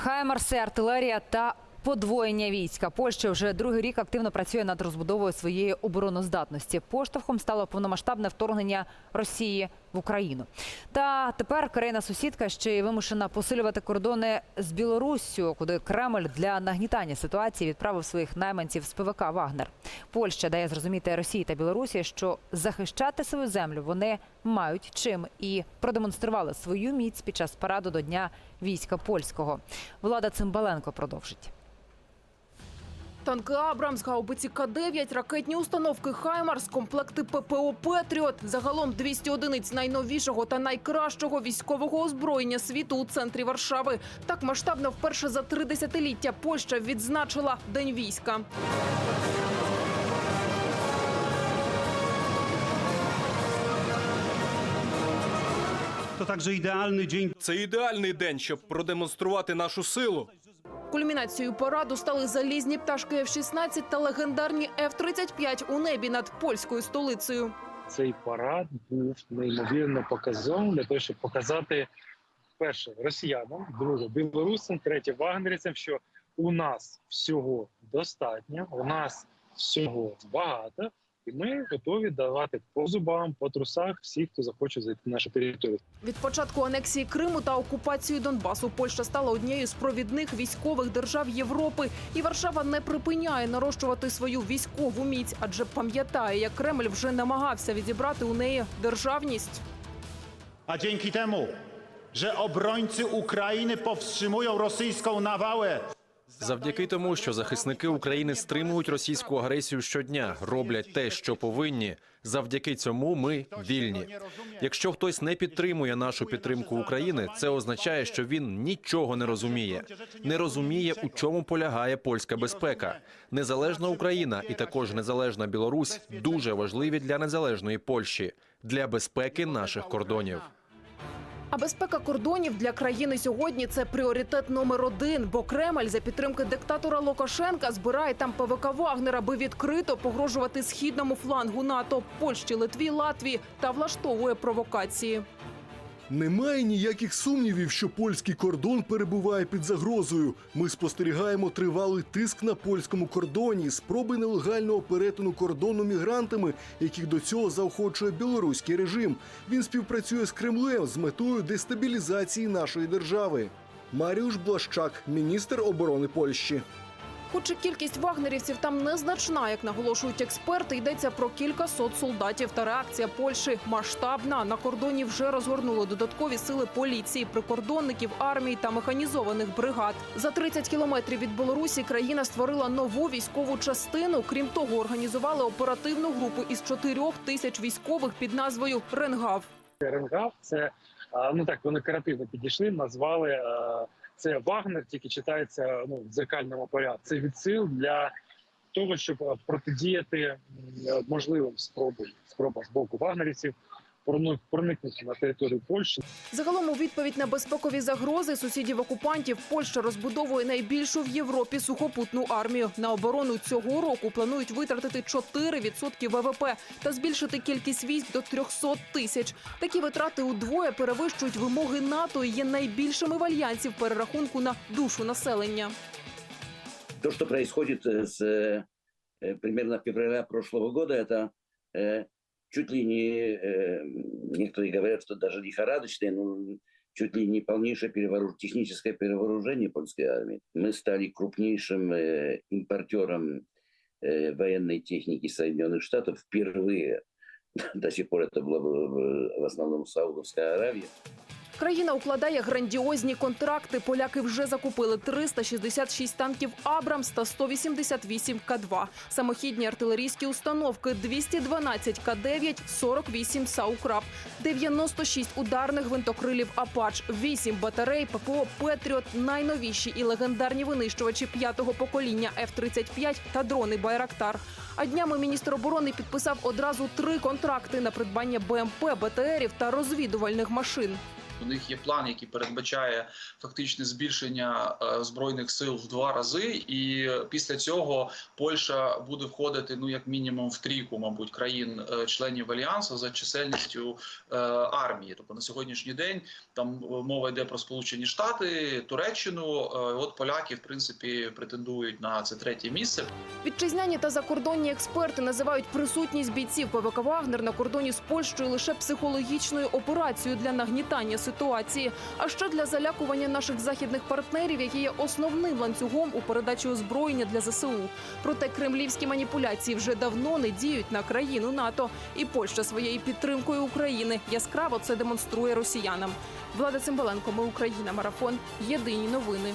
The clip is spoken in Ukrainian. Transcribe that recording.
Хаймарси, артилерія та подвоєння війська. Польща вже другий рік активно працює над розбудовою своєї обороноздатності. Поштовхом стало повномасштабне вторгнення Росії в Україну. Та тепер країна-сусідка ще й вимушена посилювати кордони з Білоруссю, куди Кремль для нагнітання ситуації відправив своїх найманців з ПВК Вагнер. Польща дає зрозуміти Росії та Білорусі, що захищати свою землю вони мають чим і продемонстрували свою міць під час параду до дня війська польського. Влада Цимбаленко продовжить. Танки Абрамс, гаубиці К-9, ракетні установки Хаймарс, комплекти ППО Петріот. Загалом 200 одиниць найновішого та найкращого військового озброєння світу у центрі Варшави. Так масштабно вперше за три десятиліття Польща відзначила День війська. To także idealny dzień Це ідеальний день, щоб продемонструвати нашу силу. Кульмінацією параду стали залізні пташки F-16 та легендарні F-35 у небі над польською столицею. цей парад був неймовірно показовим для того, щоб показати перше росіянам, друге білорусам, третє вагнерівцям, що у нас всього достатньо, у нас всього багато, і ми готові давати по зубам, по трусах всіх, хто захоче зайти на нашу територію. Від початку анексії Криму та окупації Донбасу Польща стала однією з провідних військових держав Європи, і Варшава не припиняє нарощувати свою військову міць, адже пам'ятає, як Кремль вже намагався відібрати у неї державність. A dzięki temu, że obrońcy Ukrainy powstrzymują rosyjską nawałę, Завдяки тому, що захисники України стримують російську агресію щодня, роблять те, що повинні. Завдяки цьому ми вільні. Якщо хтось не підтримує нашу підтримку України, це означає, що він нічого не розуміє. Не розуміє, у чому полягає польська безпека. Незалежна Україна і також незалежна Білорусь дуже важливі для незалежної Польщі, для безпеки наших кордонів. А безпека кордонів для країни сьогодні це пріоритет номер один. Бо Кремль за підтримки диктатора Лукашенка збирає там ПВК Вагнер, аби відкрито погрожувати східному флангу НАТО, Польщі, Литві, Латвії та влаштовує провокації. Немає ніяких сумнівів, що польський кордон перебуває під загрозою. Ми спостерігаємо тривалий тиск на польському кордоні, спроби нелегального перетину кордону мігрантами, яких до цього заохочує білоруський режим. Він співпрацює з Кремлем з метою дестабілізації нашої держави. Маріуш Блащак, міністр оборони Польщі. Хоч і кількість вагнерівців там незначна, як наголошують експерти, йдеться про кілька сот солдатів. Та реакція Польщі масштабна. На кордоні вже розгорнули додаткові сили поліції, прикордонників, армії та механізованих бригад. За 30 кілометрів від Білорусі країна створила нову військову частину. Крім того, організували оперативну групу із чотирьох тисяч військових під назвою Ренгав. Ренгав це ну так вони креативно підійшли, назвали а, це Вагнер, тільки читається ну в дзеркальному порядку. Це відсил для того, щоб протидіяти можливим спробам спробам з боку вагнерівців проникнути на територію Польщі. Загалом у відповідь на безпекові загрози сусідів окупантів Польща розбудовує найбільшу в Європі сухопутну армію. На оборону цього року планують витратити 4% ВВП та збільшити кількість військ до 300 тисяч. Такі витрати удвоє перевищують вимоги НАТО і є найбільшими в альянсі в перерахунку на душу населення. То, что происходит э, с э, э, примерно февраля прошлого года, это э, чуть ли не, э, некоторые говорят, что даже лихорадочное, но чуть ли не полнейшее перевооружение, техническое перевооружение польской армии. Мы стали крупнейшим э, импортером э, военной техники Соединенных Штатов впервые. До сих пор это было в основном Саудовская Аравия. Країна укладає грандіозні контракти. Поляки вже закупили 366 танків Абрамс та 188 К-2. Самохідні артилерійські установки 212 К-9, 48 САУКРАП, 96 ударних гвинтокрилів Апач, 8 батарей ППО Петріот, найновіші і легендарні винищувачі п'ятого покоління F-35 та дрони Байрактар. А днями міністр оборони підписав одразу три контракти на придбання БМП, БТРів та розвідувальних машин. У них є план, який передбачає фактичне збільшення е, збройних сил в два рази, і після цього Польща буде входити ну як мінімум в трійку, мабуть, країн-членів альянсу за чисельністю е, армії. Тобто на сьогоднішній день там е, мова йде про Сполучені Штати, Туреччину. Е, От поляки, в принципі, претендують на це третє місце. Вітчизняні та закордонні експерти називають присутність бійців ПВК Вагнер на кордоні з Польщею лише психологічною операцією для нагнітання ситуації, а ще для залякування наших західних партнерів, які є основним ланцюгом у передачі озброєння для ЗСУ. Проте кремлівські маніпуляції вже давно не діють на країну НАТО, і Польща своєю підтримкою України яскраво це демонструє росіянам. Влада Цимбаленко, ми Україна, марафон. Єдині новини.